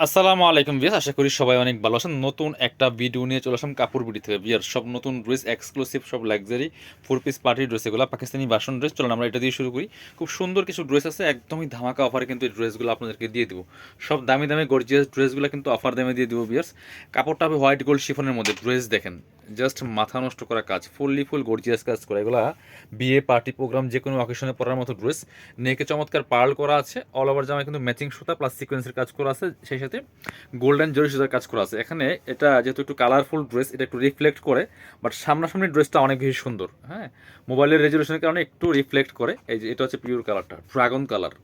আসসালামু আলাইকুম বিয়াস আশা করি সবাই অনেক ভালো আছেন। নতুন একটা ভিডিও নিয়ে চলে আসলাম কাপড় বিডি থেকে। বিয়ার সব নতুন ড্রেস এক্সক্লুসিভ সব luxury four piece party dress এগুলো পাকিস্তানি বাসন ড্রেস চলুন, আমরা এটা দিয়ে শুরু করি। খুব সুন্দর কিছু ড্রেস আছে, একদমই ধামাকা অফারে কিন্তু এই ড্রেসগুলো আপনাদেরকে দিয়ে দিব। সব দামি দামি গর্জিয়াস ড্রেসগুলো কিন্তু অফার দামে দিয়ে দিব বিয়ার্স কাপড়টা হবে হোয়াইট গোল্ড শিফনের মধ্যে। ড্রেস দেখেন জাস্ট মাথা নষ্ট করা কাজ ফুললি ফুল গর্জিয়াস কাজ করা। এগুলা বিয়ে পার্টি প্রোগ্রাম যে কোনো অকেশনে পরার মতো ড্রেস নেকে চমৎকার পার্ল করা আছে অল ওভার জামায় কিন্তু ম্যাচিং সুতা প্লাস সিকোয়েন্সের কাজ করা আছে। সেই সাথে গোল্ডেন জরি সুতার কাজ করা আছে। এখানে এটা যেহেতু একটু কালারফুল ড্রেস এটা একটু রিফ্লেক্ট করে বাট সামনাসামনি ড্রেসটা অনেক বেশি সুন্দর হ্যাঁ? মোবাইলের রেজলিউশনের কারণে একটু রিফ্লেক্ট করে। এই যে এটা হচ্ছে পিওর কালারটা ড্রাগন কালার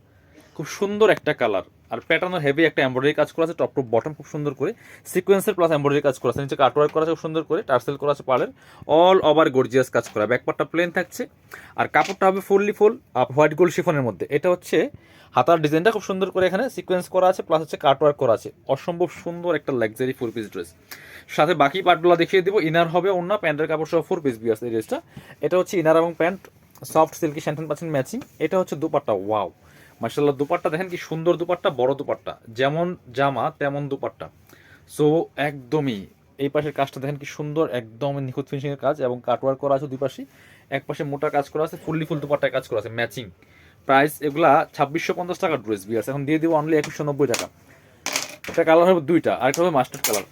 খুব সুন্দর একটা কালার আর প্যাটার্নও হেভি একটা এমব্রয়ডারি কাজ করা আছে টপ টু বটম খুব সুন্দর করে। সিকোয়েন্সের প্লাস এমব্রয়ডারি কাজ করা আছে, নিচে কাটওয়ার্ক করা আছে, খুব সুন্দর করে। টার্সেল করা আছে পার্লের অল ওভার গর্জিয়াস কাজ করা। ব্যাকপার্টটা প্লেন থাকছে। আর কাপড়টা হবে ফুললি ফুল হোয়াইট গোল্ড শিফনের মধ্যে। এটা হচ্ছে হাতার ডিজাইনটা খুব সুন্দর করে এখানে সিকোয়েন্স করা আছে প্লাস হচ্ছে কাটওয়ার্ক করা আছে। অসম্ভব সুন্দর একটা লাক্সারি ফোর পিস ড্রেস সাথে বাকি পার্টগুলো দেখিয়ে দিব। ইনার হবে অন্য প্যান্টের কাপড় সহ ফোর পিস বিয়াস এই ড্রেসটা এটা হচ্ছে ইনার এবং প্যান্ট সফট সিল্কি স্যান্টেন পাচ্ছেন ম্যাচিং এটা হচ্ছে দুপাট্টা ওয়াও মার্শাল্লাহ দুপাট্টা দেখেন কি সুন্দর দুপাট্টা, বড় দুপাট্টা। যেমন জামা, তেমন দুপাট্টা। সো একদমই এই পাশের কাজটা দেখেন কি সুন্দর, একদম নিখুঁত ফিনিশিং এর কাজ এবং কাটওয়ার করা আছে দুই পাশে এক পাশে মোটা কাজ করা আছে ফুললি ফুল দুপাট্টায় কাজ করা আছে ম্যাচিং প্রাইস এগুলা ছাব্বিশশো পঞ্চাশ টাকা ড্রেস বিয়ার্স এখন দিয়ে দিব অনলি একুশশো নব্বই টাকা। এটা কালার হবে দুইটা, আরেকটা হবে মাস্টার্ড কালার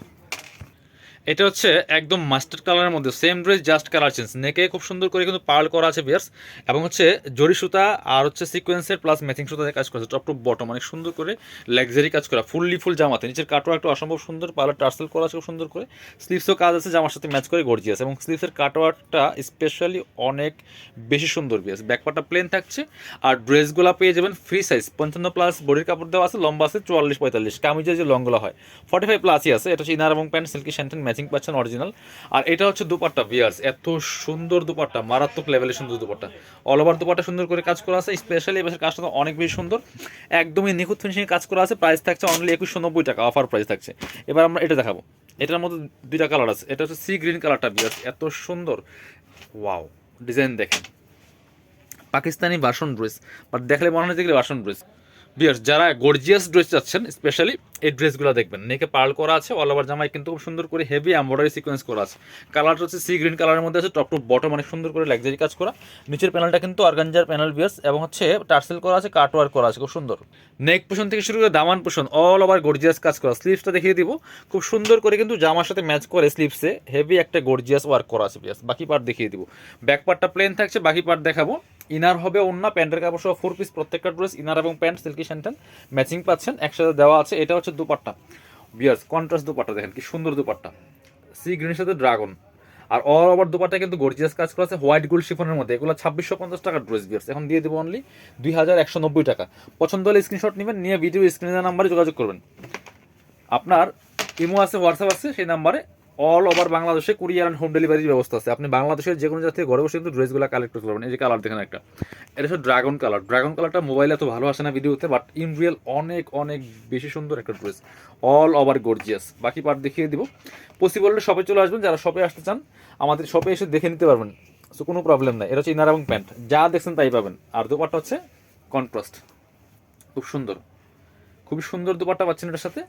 এটা হচ্ছে একদম মাস্টার্ড কালারের মধ্যে same dress just colour change নেকে খুব সুন্দর করে কিন্তু পার্ল করা আছে বিয়ার্স এবং হচ্ছে জরি সুতা আর হচ্ছে সিকোয়েন্সের প্লাস ম্যাচিং সুতা দিয়ে কাজ করা আছে টপ টু বটম অনেক সুন্দর করে লাক্সারি কাজ করা ফুললি ফুল জামাতে। নিচের কাটওয়া একটু অসম্ভব সুন্দর পার্লার টার্সেল করা আছে খুব সুন্দর করে। স্লিভসও কাজ আছে, জামার সাথে ম্যাচ করে গর্জিয়াস এবং স্লিভসের কাটওয়ারটা স্পেশালি অনেক বেশি সুন্দর বিয়ার্স ব্যাকপারটা প্লেন থাকছে, আর ড্রেসগুলো পেয়ে যাবেন ফ্রি সাইজ পঞ্চান্ন প্লাস বডির কাপড় দেওয়া আছে, লম্বা আছে চুয়াল্লিশ পঁয়তাল্লিশ, কামিজের যে লংগুলো হয় ফর্টি ফাইভ প্লাসই আছে, এটা হচ্ছে ইনার এবং প্যান্ট সিল্কি শ্যান্টেন ম্যাচিং পাচ্ছেন অরিজিনাল আর এটা হচ্ছে দুপাট্টা বিয়ার্স এত সুন্দর দুপাট্টা, মারাত্মক লেভেলের সুন্দর দুপাট্টা। অল ওভার দুপাট্টা সুন্দর করে কাজ করা আছে স্পেশালি এবার কাজটা অনেক বেশি সুন্দর। একদমই নিখুঁত ফিনিশিং কাজ করা আছে প্রাইস থাকছে অনলি একুশশো নব্বই টাকা অফার প্রাইস থাকছে। এবার আমরা এটা দেখাবো। এটার মধ্যে দুইটা কালার আছে, এটা হচ্ছে সি গ্রিন কালারটা বিয়ার্স এত সুন্দর। ওয়াও ডিজাইন দেখেন। পাকিস্তানি বাসন ড্রেস বাট দেখলে মনে হয় যেগুলো বাসন ড্রেস বিয়ার্স যারা গর্জিয়াস ড্রেস চাচ্ছেন স্পেশালি এই ড্রেসগুলো দেখবেন। নেকে পার্ল করা আছে অল ওভার জামায় কিন্তু খুব সুন্দর করে হেভি এমব্রয়ডারি সিকোয়েন্স করা আছে। কালারটা হচ্ছে সি গ্রিন কালারের মধ্যে আছে টপ টু বটম অনেক সুন্দর করে লাক্সারি কাজ করা। নিচের প্যানেলটা কিন্তু অর্গানজার প্যানেল বিয়ার্স এবং হচ্ছে টার্সেল করা আছে কাট ওয়ার্ক করা আছে, খুব সুন্দর। নেক পোষণ থেকে শুরু করে দামান পোষণ অল ওভার গর্জিয়াস কাজ করা। স্লিভসটা দেখিয়ে দিব। খুব সুন্দর করে কিন্তু জামার সাথে ম্যাচ করে স্লিভসে হেভি একটা গর্জিয়াস ওয়ার্ক করা আছে বিয়ার্স বাকি পার্ট দেখিয়ে দিব। ব্যাক পার্টটা প্লেন থাকছে, বাকি পার্ট দেখাবো। ইনার হবে অন্য প্যান্টের কাপড় সহ ফোর পিস প্রত্যেকটা ড্রেস ইনার এবং প্যান্ট সিল্কি স্যান্টেন ম্যাচিং পাচ্ছেন, একসাথে দেওয়া আছে। এটা হচ্ছে দুপাট্টা। বিয়ার্স কন্ট্রাস্ট দুপাট্টা দেখেন, কি সুন্দর দুপাট্টা। সি গ্রিনের সাথে ড্রাগন আর অল ওভার দুপাট্টা কিন্তু গর্জিয়াস কাজ করা আছে হোয়াইট গোল্ড শিফনের মধ্যে। এগুলো ছাব্বিশশো পঞ্চাশ টাকার ড্রেস বিয়ার্স এখন দিয়ে দেবো অনলি দুই হাজার একশো নব্বই টাকা। পছন্দ হলে স্ক্রিনশট নেবেন, নিয়ে ভিডিও স্ক্রিনের নাম্বারে যোগাযোগ করবেন। আপনার ইমো আছে হোয়াটসঅ্যাপ আছে, সেই নাম্বারে অল ওভার বাংলাদেশে কুরিয়ার অ্যান্ড হোম ডেলিভারির ব্যবস্থা আছে। আপনি বাংলাদেশের যে কোনো জায়গা থেকে ঘরে বসে কিন্তু ড্রেসগুলো কালেক্ট করতে পারবেন। এই যে কালার দেখেন একটা। এটা হচ্ছে ড্রাগন কালার ড্রাগন কালারটা মোবাইলে এত ভালো আসে না ভিডিওতে বাট ইন রিয়েল অনেক অনেক বেশি সুন্দর একটা ড্রেস অল ওভার গর্জিয়াস বাকি পার্ট দেখিয়ে দিব। পসিবল শপে চলে আসবেন। যারা শপে আসতে চান, আমাদের শপে এসে দেখে নিতে পারবেন। সো কোনো প্রবলেম নাই। এটা হচ্ছে ইনার এবং প্যান্ট যা দেখছেন তাই পাবেন। আর দুপারটা হচ্ছে কন্ট্রাস্ট খুব সুন্দর। খুবই সুন্দর দুপাট্টা পাচ্ছেন এটার সাথে।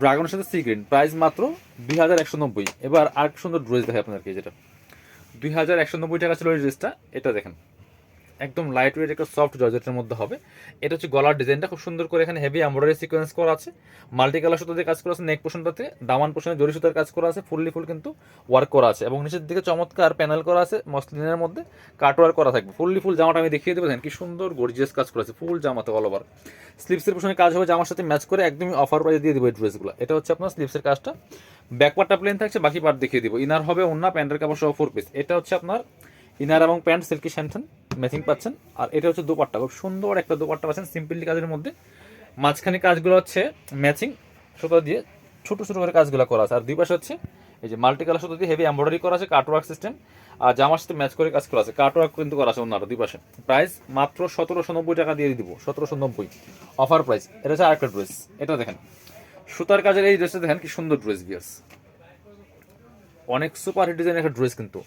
ড্রাগনের সাথে সি গ্রিন প্রাইস মাত্র দুই হাজার একশো নব্বই। এবার আর সুন্দর ড্রেস দেখে আপনাদেরকে যেটা। দুই হাজার একশো নব্বই টাকা ছিল এই ড্রেসটা, এটা দেখেন। একদম লাইট ওয়েট একটা সফট জর্জেটের মধ্যে হবে। এটা হচ্ছে গলার ডিজাইনটা খুব সুন্দর করে এখানে হেভি এমব্রয়ডারি সিকোয়েন্স করা আছে। মাল্টি কালার সুতো দিয়ে কাজ করা আছে নেক পোশনটাতে দামান পোশনে জরি সুতার কাজ করা আছে ফুললি ফুল কিন্তু ওয়ার্ক করা আছে। এবং নিচের দিকে চমৎকার প্যানেল করা আছে মসলিনের মধ্যে কাট ওয়ার্ক করা থাকবে। ফুললি ফুল জামাটা আমি দেখিয়ে দেবো, দেখেন কি সুন্দর গর্জিয়াস কাজ করা আছে ফুল জামাতে অল ওভার স্লিপসের পোশনে কাজ হবে, জামার সাথে ম্যাচ করে একদমই অফার প্রাইস দিয়ে দেবো এই ড্রেসগুলো এটা হচ্ছে আপনার স্লিপসের কাজটা। ব্যাক পার্টটা প্লেন থাকছে, বাকি পার্ট দেখিয়ে দিব। ইনার হবে অন্য প্যান্টের কাপড় সহ ফোর পিস এটা হচ্ছে আপনার ইনার এবং প্যান্ট সিল্কি শ্যান্টন ম্যাচিং পাচ্ছেন। আর এটা হচ্ছে দুপাট্টা। খুব সুন্দর একটা দুপাট্টা পাচ্ছেন সিম্পলি কাজের মধ্যে। মাঝখানে কাজগুলো হচ্ছে ম্যাচিং সুতো দিয়ে ছোট ছোট করে কাজগুলো করা আছে। আর দুই পাশে হচ্ছে এই যে মাল্টি কালার সুতো দিয়ে হেভি এমব্রয়ডারি করা আছে কাটওয়ার্ক সিস্টেম আর জামার সাথে ম্যাচ করে কাজ করা আছে। কাটওয়ার্ক কিন্তু করা আছে অন্যরা দুই পাশে। প্রাইস মাত্র সতেরোশো নব্বই টাকা দিয়ে দিব। সতেরোশো নব্বই। অফার প্রাইস এটা হচ্ছে আরেকটা ড্রেস এটা দেখেন। সুতার কাজের এই ড্রেসটা দেখেন কি সুন্দর ড্রেস বিয়ার্স অনেক সুপার হিট ডিজাইন একটা ড্রেস কিন্তু।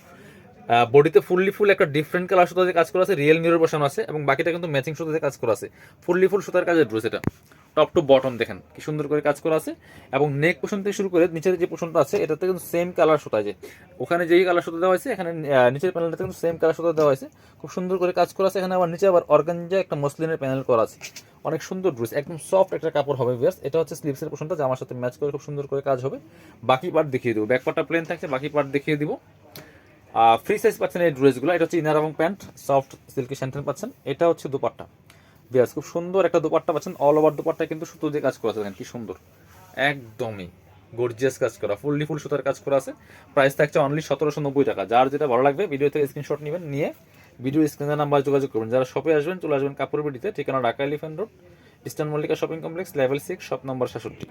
বডিতে ফুললি ফুল একটা ডিফারেন্ট কালার সুতাতে কাজ করা আছে রিয়েল মিরর বসানো আছে, এবং বাকিটা কিন্তু ম্যাচিং সুতাতে কাজ করা আছে। ফুললি ফুল সুতার কাজের ড্রেস এটা। টপ টু বটম দেখেন কি সুন্দর করে কাজ করা আছে। এবং নেক পোষণ থেকে শুরু করে নিচের যে পোষণটা আছে, এটাতে কিন্তু সেম কালার সুতা যে ওখানে যেই কালার সুতা দেওয়া হয়েছে, এখানে নিচের প্যানেলটাতে কিন্তু সেম কালার সুতা দেওয়া হয়েছে। খুব সুন্দর করে কাজ করা আছে। এখানে আবার নিচে আবার অর্গানজা একটা মসলিনের প্যানেল করা আছে। অনেক সুন্দর ড্রেস একদম সফট একটা কাপড় হবে ভিউয়ার্স এটা হচ্ছে স্লিভসের পোষণটা জামার সাথে ম্যাচ করে খুব সুন্দর করে কাজ হবে। বাকি পার্ট দেখিয়ে দেবো। ব্যাক পার্টটা প্লেন থাকছে, বাকি পার্ট দেখিয়ে দিব। ফ্রি সাইজ পাচ্ছেন এই ড্রেসগুলো এটা হচ্ছে ইনার এবং প্যান্ট সফট সিল্কি স্যান্টেন পাচ্ছেন। এটা হচ্ছে দুপাট্টা। বিয়াস, খুব সুন্দর একটা দুপাট্টা পাচ্ছেন। অল ওভার দুপাট্টা কিন্তু সুতো দিয়ে কাজ করা কি সুন্দর। একদমই গর্জিয়াস কাজ করা ফুললি ফুল সুতার কাজ করা আছে। প্রাইস থাকছে অনলি সতেরোশো নব্বই টাকা। যার যেটা ভালো লাগবে ভিডিও থেকে স্ক্রিনশট নেবেন, নিয়ে ভিডিও স্ক্রিনের নাম্বার যোগাযোগ করবেন। যারা শপে আসবেন, চলে আসবেন কাপড় বিডিতে, ঠিকানা Dhaka elephant road, eastern Mallika shopping complex level six shop number সাতষট্টি